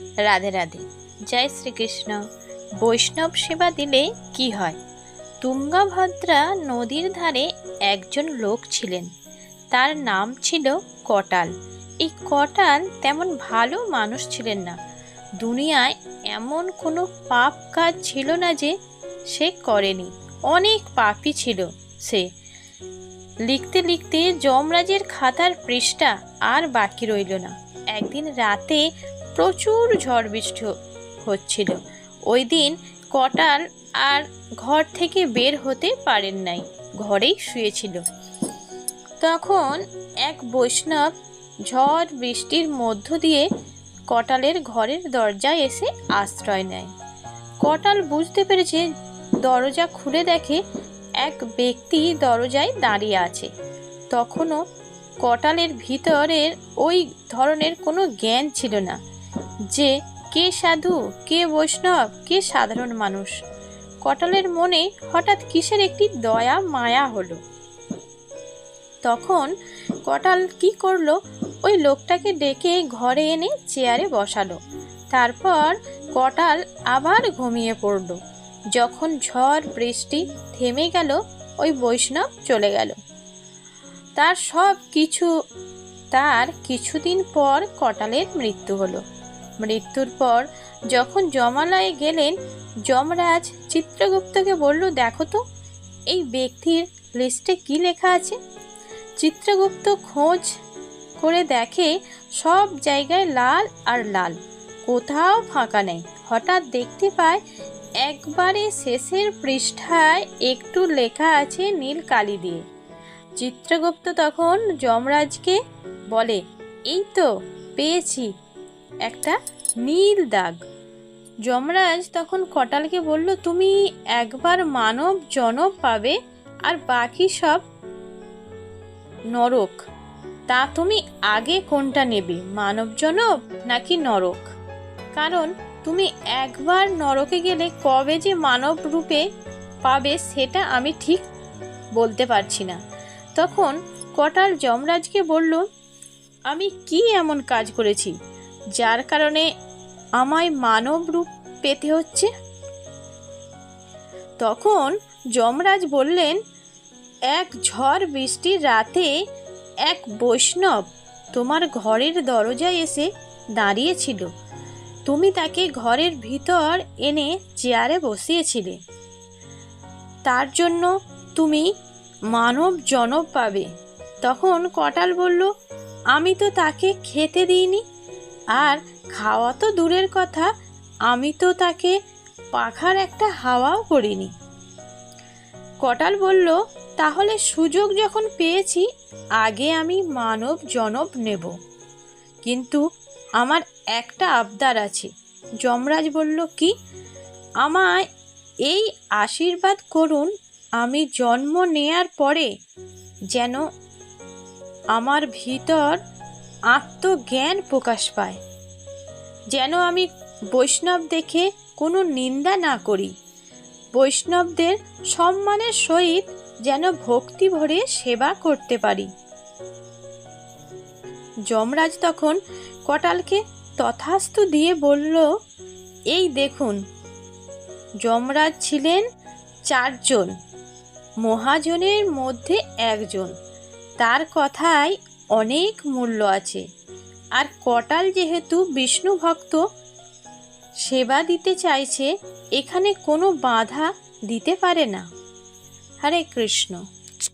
রাধে রাধে। জয় শ্রীকৃষ্ণ। বৈষ্ণব সেবা দিলে কি হয়? তুঙ্গাভদ্রা নদীর ধারে একজন লোক ছিলেন। তার নাম ছিল কটাল। এই কটাল তেমন ভালো মানুষ ছিলেন না। দুনিয়ায় এমন কোনো পাপ কাজ ছিল না যে সে করেনি। অনেক পাপই ছিল সে। লিখতে লিখতে যমরাজের খাতার পৃষ্ঠা আর বাকি রইল না। একদিন রাতে প্রচুর ঝড় বৃষ্টি হচ্ছিল। ওই দিন কটাল আর ঘর থেকে বের হতে পারেন নাই, ঘরেই শুয়েছিল। তখন এক বৈষ্ণব ঝড় বৃষ্টির মধ্য দিয়ে কটালের ঘরের দরজায় এসে আশ্রয় নেয়। কটাল বুঝতে পেরেছে, দরজা খুলে দেখে এক ব্যক্তি দরজায় দাঁড়িয়ে আছে। তখনও কটালের ভিতরের ওই ধরনের কোনো জ্ঞান ছিল না। যে কে সাধু, কে বৈষ্ণব, কে সাধারণ মানুষ। কটালের মনে হঠাৎ কিসের একটি দয়া, মায়া হলো। তখন কটাল কি করল? ওই লোকটাকে ডেকে ঘরে এনে চেয়ারে বসালো। তারপর কটাল আবার ঘুমিয়ে পড়ল। যখন ঝড়, বৃষ্টি থেমে গেল, ওই বৈষ্ণব চলে গেল। তার সব কিছু, তার কিছুদিন পর কটালের মৃত্যু হলো। মৃত্যুর পর যখন জমালয়ে গেলেন, যমরাজ চিত্রগুপ্তকে বলল, দেখো তো, এই ব্যক্তির লিস্টে কি লেখা আছে? চিত্রগুপ্ত খোঁজ করে দেখে সব জায়গায় লাল আর লাল, কোথাও ফাঁকা নেই। হঠাৎ দেখতে পায়, একবারে শেষের পৃষ্ঠায় একটু লেখা আছে নীল কালি দিয়ে। চিত্রগুপ্ত তখন যমরাজকে বলে, এই তো, পেয়েছি। একটা নীল দাগ। যমরাজ তখন কটালকে বলল, তুমি একবার মানব জনব পাবে আর বাকি সব নরক। তা তুমি আগে কোনটা নেবে, মানব জনব নাকি নরক? কারণ তুমি একবার নরকে গেলে কবে যে মানব রূপে পাবে সেটা আমি ঠিক বলতে পারছি না। তখন কটাল যমরাজকে বলল, আমি কি এমন কাজ করেছি? যার কারণে আমায় মানব রূপ পেতে হচ্ছে? তখন যমরাজ বললেন, এক ঝড় বৃষ্টির রাতে এক বৈষ্ণব তোমার ঘরের দরজায় এসে দাঁড়িয়েছিল। তুমি তাকে ঘরের ভিতর এনে চেয়ারে বসিয়েছিলে। তার জন্য তুমি মানব জনব পাবে। তখন কটাল বলল, আমি তো তাকে খেতে দিইনি। আর খাওয়া তো দূরের কথা, আমি তো তাকে পাখার একটা হাওয়াও করিনি। কটাল বলল, তাহলে সুযোগ যখন পেয়েছি, আগে আমি মানব জনব নেব। কিন্তু আমার একটা আবদার আছে। যমরাজ বলল, কি? আমায় এই আশীর্বাদ করুন, আমি জন্ম নেয়ার পরে যেন আমার ভিতর আত্মজ্ঞান প্রকাশ পায়। যেন আমি বৈষ্ণব দেখে কোনো নিন্দা না করি। বৈষ্ণবদের সম্মানের সহিত যেন ভক্তি ভরে সেবা করতে পারি। যমরাজ তখন কটালকে তথাস্তু দিয়ে বলল, এই দেখুন, যমরাজ ছিলেন চারজন, মহাজনের মধ্যে একজন। তার কথায় অনেক মূল্য আছে। আর কটাল যেহেতু বিষ্ণু ভক্ত, সেবা দিতে চাইছে, এখানে কোনো বাধা দিতে পারে না। হরে কৃষ্ণ।